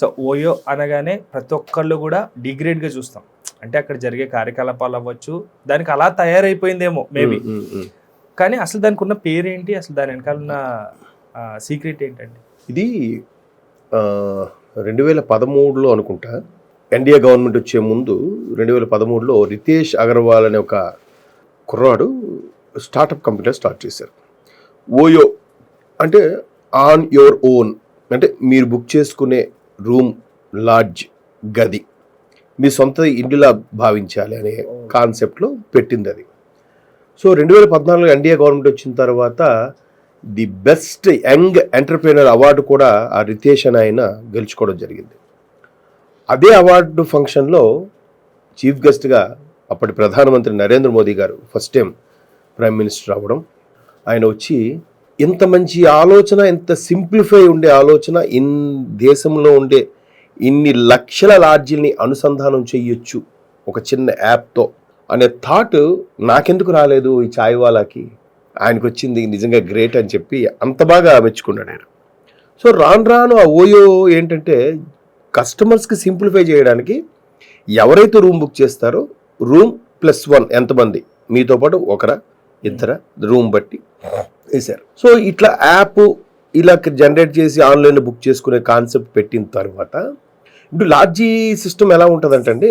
So OYO అనగానే ప్రతి ఒక్కళ్ళు కూడా డిగ్రేడ్గా చూస్తాం. అంటే అక్కడ జరిగే కార్యకలాపాలు అవ్వచ్చు. దానికి అలా తయారైపోయిందేమో మేబీ. కానీ అసలు దానికి ఉన్న పేరేంటి? అసలు దాని వెనకాల ఉన్న సీక్రెట్ ఏంటండి? ఇది రెండు వేల పదమూడులో అనుకుంటా ఎన్డీఏ గవర్నమెంట్ వచ్చే ముందు రెండు వేల పదమూడులో రితేష్ అగర్వాల్ అనే ఒక కుర్రాడు స్టార్టప్ కంపెనీ స్టార్ట్ చేశారు. ఓయో అంటే ఆన్ యువర్ ఓన్ అంటే మీరు బుక్ చేసుకునే రూమ్ లాడ్జ్ గది. మీ సొంత ఇంటిలా భావించాలి అనే కాన్సెప్ట్లో పెట్టింది అది సో రెండు వేల పద్నాలుగు ఎన్డీఏ గవర్నమెంట్ వచ్చిన తర్వాత the best young entrepreneur award కూడా ఆ రితేష్ అని ఆయన గెలుచుకోవడం జరిగింది. అదే అవార్డు ఫంక్షన్లో చీఫ్ గెస్ట్గా అప్పటి ప్రధానమంత్రి నరేంద్ర మోదీ గారు ఫస్ట్ టైం ప్రైమ్ మినిస్టర్ అవ్వడం. ఆయన వచ్చి ఇంత మంచి ఆలోచన ఇంత సింప్లిఫై ఉండే ఆలోచన ఇన్ దేశంలో ఉండే ఇన్ని లక్షల లాడ్జీల్ని అనుసంధానం చేయొచ్చు ఒక చిన్న యాప్తో అనే థాట్ నాకెందుకు రాలేదు ఈ చాయ్ వాళ్ళకి ఆయనకు వచ్చింది నిజంగా గ్రేట్ అని చెప్పి అంత బాగా మెచ్చుకున్నాడు ఆయన. సో రాను రాను ఆ ఓయో ఏంటంటే కస్టమర్స్కి సింప్లిఫై చేయడానికి ఎవరైతే రూమ్ బుక్ చేస్తారో రూమ్ ప్లస్ వన్ ఎంతమంది? మీతో పాటు ఒకరా ఇద్దరా? రూమ్ బట్టి. వేశారు. సో ఇట్లా యాప్ ఇలా జనరేట్ చేసి ఆన్లైన్లో బుక్ చేసుకునే కాన్సెప్ట్ పెట్టిన తర్వాత ఇప్పుడు లాడ్జీ సిస్టమ్ ఎలా ఉంటుందంటే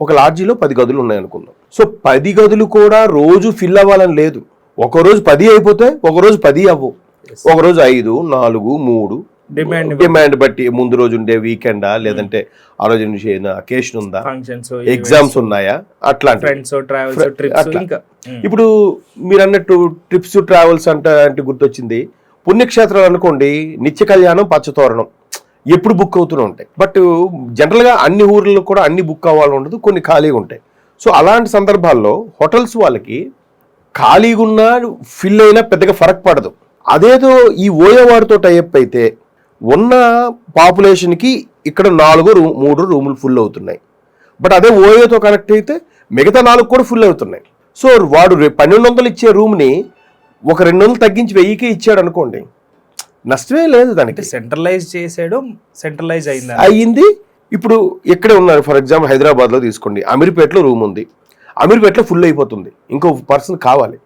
ఒక లాడ్జీలో పది గదులు ఉన్నాయనుకుందాం సో పది గదులు కూడా రోజు ఫిల్ అవ్వాలని లేదు. ఒక రోజు పది అయిపోతే ఒక రోజు పది అవ్వవు ఒక రోజు ఐదు నాలుగు మూడు డిమాండ్ డిమాండ్ బట్టి. ముందు రోజు ఉండే వీకెండా లేదంటే ఆ రోజు నుంచి ఏదైనా అకేషన్ ఉందా? ఫంక్షన్స్ ఎగ్జామ్స్ ఉన్నాయా? అట్లాంటి ఫ్రెండ్స్ ట్రావెల్స్ Fri- ట్రిప్స్ అట్లా. ఇంకా. ఉమ్. ఇప్పుడు మీరు అన్నట్టు ట్రిప్స్ ట్రావెల్స్ అంటే గుర్తొచ్చింది. పుణ్యక్షేత్రాలు అనుకోండి నిత్య కళ్యాణం పచ్చతోరణం ఎప్పుడు బుక్ అవుతూనే ఉంటాయి. బట్ జనరల్గా అన్ని ఊర్లలో కూడా అన్ని బుక్ అవ్వాలని ఉండదు కొన్ని ఖాళీగా ఉంటాయి. సో అలాంటి సందర్భాల్లో హోటల్స్ వాళ్ళకి ఖాళీగా ఉన్నా ఫిల్ అయినా పెద్దగా ఫరక్ పడదు. అదేదో ఈ ఓయో వాడితో టైప్ అయితే ఉన్న పాపులేషన్కి ఇక్కడ నాలుగు రూ మూడు రూములు ఫుల్ అవుతున్నాయి. బట్ అదే ఓయోతో కనెక్ట్ అయితే మిగతా నాలుగు కూడా ఫుల్ అవుతున్నాయి. సో వాడు పన్నెండు వందలు ఇచ్చే రూమ్ని ఒక రెండు వందలు తగ్గించి వెయ్యికి ఇచ్చాడు అనుకోండి. నష్టమే లేదు దానికి. సెంట్రలైజ్ చేసాడు సెంట్రలైజ్ అయిందా అయ్యింది. ఇప్పుడు ఇక్కడే ఉన్నారు. ఫర్ ఎగ్జాంపుల్ హైదరాబాద్లో తీసుకోండి. అమీర్పేటలో రూమ్ ఉంది. అమీర్పేటలో ఫుల్ అయిపోతుంది. ఇంకో పర్సన్ కావాలి.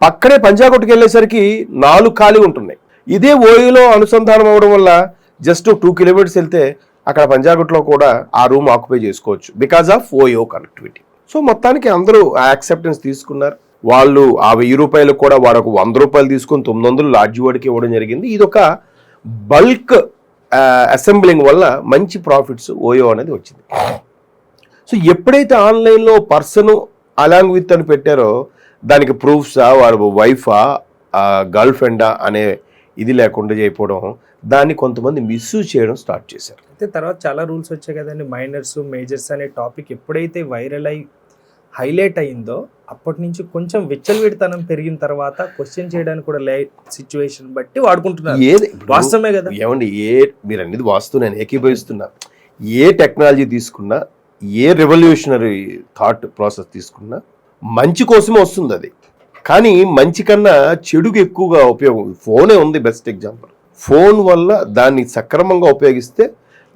పక్కనే పంజాగుట్టకి వెళ్ళేసరికి నాలుగు ఖాళీ ఉంటున్నాయి. ఇదే ఓయోలో అనుసంధానం అవడం వల్ల జస్ట్ టూ కిలోమీటర్స్ వెళ్తే అక్కడ పంజాగుట్లో కూడా ఆ రూమ్ ఆక్యుపై చేసుకోవచ్చు. Because of OYO connectivity. So మొత్తానికి అందరూ ఆ యాక్సెప్టెన్స్ తీసుకున్నారు. వాళ్ళు ఆ వెయ్యి రూపాయలకు కూడా వాడు ఒక వంద రూపాయలు తీసుకుని తొమ్మిది వందలు లాడ్జి వాడికి ఇవ్వడం జరిగింది. ఇది ఒక బల్క్ అసెంబ్లింగ్ వల్ల మంచి ప్రాఫిట్స్ ఓయో అనేది వచ్చింది. సో ఎప్పుడైతే ఆన్లైన్లో పర్సన్ అలాంగ్ విత్ అని పెట్టారో దానికి ప్రూఫ్సా వాడు వైఫా గర్ల్ ఫ్రెండా అనే ఇది లేకుండా చేయకపోవడం దాన్ని కొంతమంది మిస్యూజ్ చేయడం స్టార్ట్ చేశారు. అయితే తర్వాత చాలా రూల్స్ వచ్చాయి కదండి. మైనర్స్ మేజర్స్ అనే టాపిక్ ఎప్పుడైతే వైరల్ అయి హైలైట్ అయిందో అప్పటి నుంచి కొంచెం విచ్చలవిడితనం పెరిగిన తర్వాత క్వశ్చన్ చేయడానికి కూడా లే సిచ్యువేషన్ బట్టి వాడుకుంటున్నారు. ఏది? వాస్తవమే కదా? ఏమండి ఏ మీరు అనేది వాస్తు నేను ఏకీభవిస్తున్నా. ఏ టెక్నాలజీ తీసుకున్నా ఏ రెవల్యూషనరీ థాట్ ప్రాసెస్ తీసుకున్నా మంచి కోసమే వస్తుంది అది. కానీ మంచి కన్నా చెడుకు ఎక్కువగా ఉపయోగం ఫోనే ఉంది బెస్ట్ ఎగ్జాంపుల్. ఫోన్ వల్ల దాన్ని సక్రమంగా ఉపయోగిస్తే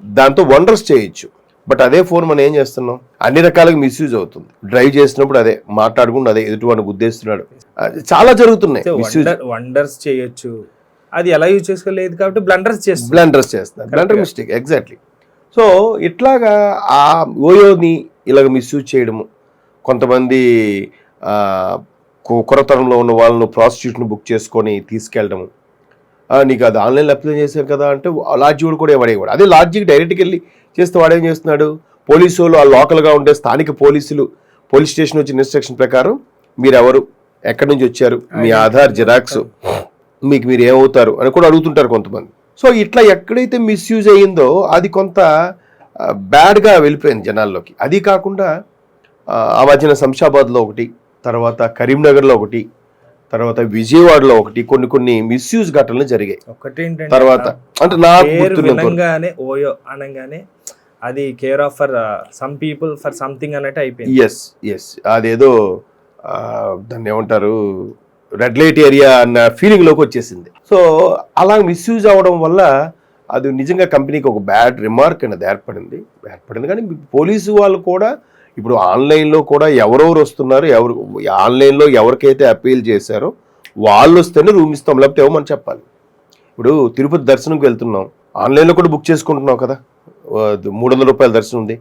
దాంతో వండర్స్ చేయొచ్చు. బట్ అదే ఫోన్ మనం ఏం చేస్తున్నాం? అన్ని రకాలుగా మిస్యూజ్ అవుతుంది. డ్రైవ్ చేసినప్పుడు అదే మాట్లాడుకుంటూ అదే ఎదుటివాడిని గుద్దేస్తున్నాడు. చాలా జరుగుతున్నాయి మిస్యూజ్ వండర్స్ చేయొచ్చు. అది ఎలా యూజ్ చేసుకోలేదు కాబట్టి బ్లండర్స్ చేస్తుంది. బ్లండర్స్ చేస్తున్నారు బ్లండర్. మిస్టేక్ ఎగ్జాక్ట్లీ సో ఇట్లాగా ఆ ఓయోని ఇలాగ మిస్యూజ్ చేయడము కొంతమంది కురతరంలో ఉన్న వాళ్ళను ప్రాస్టిట్యూట్ని బుక్ చేసుకొని తీసుకెళ్ళడము. నీకు అది ఆన్లైన్లో అప్లై చేశారు కదా అంటే ఆ లాడ్జీ వాడు కూడా వాడేవాడు అదే లాడ్జీకి డైరెక్ట్కి వెళ్ళి చేస్తే వాడేం చేస్తున్నాడు? పోలీసు వాళ్ళు ఆ లోకల్గా ఉండే స్థానిక పోలీసులు పోలీస్ స్టేషన్ వచ్చిన ఇన్స్ట్రక్షన్ ప్రకారం మీరు ఎవరు ఎక్కడి నుంచి వచ్చారు? మీ ఆధార్ జిరాక్స్. మీకు మీరు ఏమవుతారు అని కూడా అడుగుతుంటారు కొంతమంది. సో ఇట్లా ఎక్కడైతే మిస్యూజ్ అయ్యిందో అది కొంత బ్యాడ్గా వెళ్ళిపోయింది జనాల్లోకి. అది కాకుండా ఆ మధ్యన శంషాబాద్లో ఒకటి తర్వాత కరీంనగర్లో ఒకటి తర్వాత విజయవాడలో ఒకటి కొన్ని కొన్ని మిస్యూజ్ ఘటనలు జరిగాయి. ఒకటేంటంటే తర్వాత అంటే నాకు ఓయో అనగానే అది care of for some people for something అన్నట్టు అయిపోయింది. ఎస్ ఎస్ అదేదో దాన్ని ఏమంటారు రెడ్ లైట్ ఏరియా అన్న ఫీలింగ్లోకి వచ్చేసింది. సో అలా మిస్యూజ్ అవ్వడం వల్ల అది నిజంగా కంపెనీకి ఒక బ్యాడ్ రిమార్క్ అనేది ఏర్పడింది. ఏర్పడింది కానీ పోలీసు వాళ్ళు కూడా ఇప్పుడు ఆన్లైన్లో కూడా ఎవరెవరు వస్తున్నారు ఎవరు ఆన్లైన్లో ఎవరికైతే అప్పీల్ చేశారో వాళ్ళు వస్తేనే రూమ్ ఇస్తాం లేకపోతే ఇవ్వమని చెప్పాలి. ఇప్పుడు తిరుపతి దర్శనంకి వెళ్తున్నాం ఆన్లైన్లో కూడా బుక్ చేసుకుంటున్నాం కదా మూడు వందల రూపాయల దర్శనం ఉంది.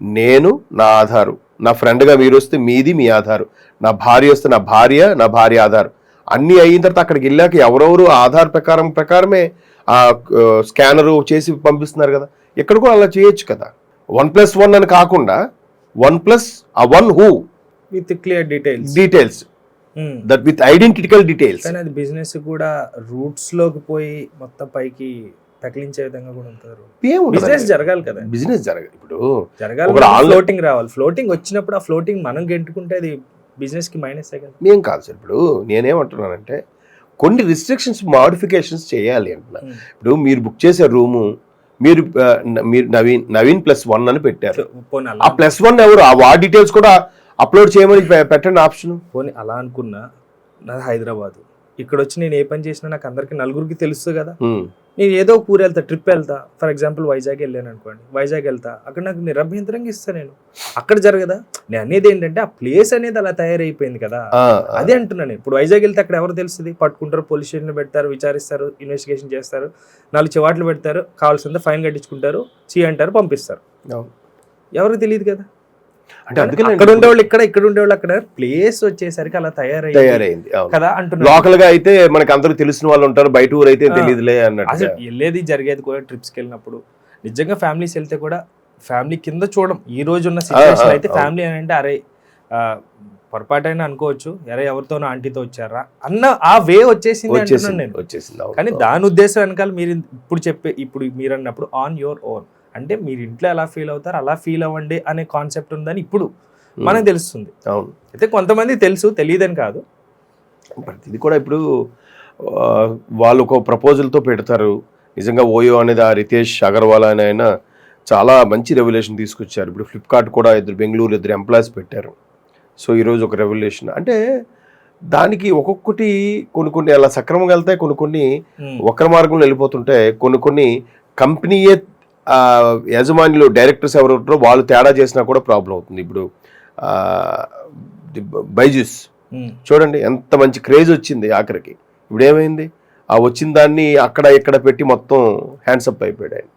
నేను నా ఆధారు నా ఫ్రెండ్గా మీరు వస్తే మీది మీ ఆధారు నా భార్య వస్తే నా భార్య నా భార్య ఆధార్. అన్నీ అయిన తర్వాత అక్కడికి వెళ్ళాక ఎవరెవరు ఆధార్ ప్రకారం ప్రకారమే ఆ స్కానరు చేసి పంపిస్తున్నారు కదా ఎక్కడ కూడా అలా చేయొచ్చు కదా. వన్ ప్లస్ వన్ అని కాకుండా వన్ ప్లస్ ఆ one who with clear details details that with identical details కానీ అది బిజినెస్ కూడా రూట్స్లోకి పోయి మొత్తం పైకి తగిలించే విధంగా కూడా ఉంటారు. బిజినెస్ జరగాలి కదా. బిజినెస్ జరగదు ఇప్పుడు జరగాలి ఫ్లోటింగ్ రావాలి. ఫ్లోటింగ్ వచ్చినప్పుడు ఆ ఫ్లోటింగ్ మనం గెంటుకుంటే అది బిజినెస్కి మైనస్ కదా. నేను కాదు సార్ ఇప్పుడు నేనేమంటున్నానంటే కొన్ని రిస్ట్రిక్షన్స్ మాడిఫికేషన్స్ చేయాలి అంటున్నా. Hmm. ఇప్పుడు మీరు బుక్ చేసే రూము మీరు మీరు నవీన్ నవీన్ ప్లస్ వన్ అని పెట్టారు. ఆ ప్లస్ వన్ ఎవరు? ఆ వార్డ్ డీటెయిల్స్ కూడా అప్లోడ్ చేయమని పెట్టండి ఆప్షన్. పోనీ అలా అనుకున్నా నాది హైదరాబాద్. ఇక్కడ వచ్చి నేను ఏ పని చేసినా నాకు అందరికి నలుగురికి తెలుస్తుంది కదా. నేను ఏదో ఒక ఊరు వెళ్తా ట్రిప్ వెళ్తా. ఫర్ ఎగ్జాంపుల్ వైజాగ్ వెళ్ళాను అనుకోండి. వైజాగ్ వెళ్తా. అక్కడ నాకు నిరభ్యంతరంగా ఇస్తా నేను. అక్కడ జరగదా? నేను అనేది ఏంటంటే ఆ ప్లేస్ అనేది అలా తయారైపోయింది కదా. అదే అంటున్నాను నేను. ఇప్పుడు వైజాగ్ వెళ్తే అక్కడ ఎవరు తెలుస్తుంది? పట్టుకుంటారు పోలీస్ స్టేషన్ పెడతారు విచారిస్తారు ఇన్వెస్టిగేషన్ చేస్తారు నాలుగు చివాట్లు పెడతారు కావాల్సిందే ఫైన్ కట్టించుకుంటారు చీ అంటారు పంపిస్తారు. ఎవరికి తెలియదు కదా? అంటే అందుకని అక్కడ ఉండేవాళ్ళు ఇక్కడ ఇక్కడ ఉండేవాళ్ళు అక్కడ ప్లేస్ వచ్చేసరికి అలా తయారై తయారైంది. కదా అంటున్నారు లోకల్గా అయితే మనకి అందరూ తెలిసిన వాళ్ళు ఉంటారు బయట ఊరు అయితే. తెలియదులే అన్నట్టు అసలు వెళ్ళేది జరిగేది కూడా ట్రిప్స్కి వెళ్ళినప్పుడు నిజంగా ఫ్యామిలీస్ వెళ్తే కూడా ఫ్యామిలీ కింద చూడం ఈ రోజు ఉన్న సిచ్యువేషన్ అయితే. ఫ్యామిలీ అని అంటే అరే పొరపాటైనా అనుకోవచ్చు అరే ఎవరితోనో ఆంటీతో వచ్చారా అన్న ఆ వే వచ్చేసింది నేను వచ్చేసింది. కానీ దాని ఉద్దేశం వెనకాల మీరు ఇప్పుడు చెప్పే ఇప్పుడు మీరు అన్నప్పుడు ఆన్ యువర్ ఓన్ అంటే మీరు ఇంట్లో ఎలా ఫీల్ అవుతారు అలా ఫీల్ అవ్వండి అనే కాన్సెప్ట్ ఉందని ఇప్పుడు. మనకు తెలుస్తుంది. అవును. అయితే కొంతమంది తెలుసు తెలియదని కాదు. ఇది కూడా ఇప్పుడు వాళ్ళు ఒక ప్రపోజల్తో పెడతారు. నిజంగా ఓయో అనేది ఆ రితేష్ అగర్వాల్ అని ఆయన చాలా మంచి రెవల్యూషన్ తీసుకొచ్చారు. ఇప్పుడు ఫ్లిప్కార్ట్ కూడా ఇద్దరు బెంగళూరు ఇద్దరు ఎంప్లాయీస్ పెట్టారు. సో ఈరోజు ఒక రెవల్యూషన్ అంటే దానికి ఒక్కొక్కటి కొన్ని కొన్ని అలా సక్రమంగా వెళ్తాయి కొన్ని కొన్ని. వక్ర మార్గంలో వెళ్ళిపోతుంటే కొన్ని కొన్ని కంపెనీయే యజమానులు డైరెక్టర్స్ ఎవరు ఉంటారో వాళ్ళు తేడా చేసినా కూడా ప్రాబ్లం అవుతుంది. ఇప్పుడు బైజూస్. చూడండి ఎంత మంచి క్రేజ్ వచ్చింది ఆఖరికి. ఇప్పుడు ఏమైంది ఆ వచ్చిన దాన్ని అక్కడ ఇక్కడ పెట్టి మొత్తం హ్యాండ్సప్ అయిపోయాడు ఆయన.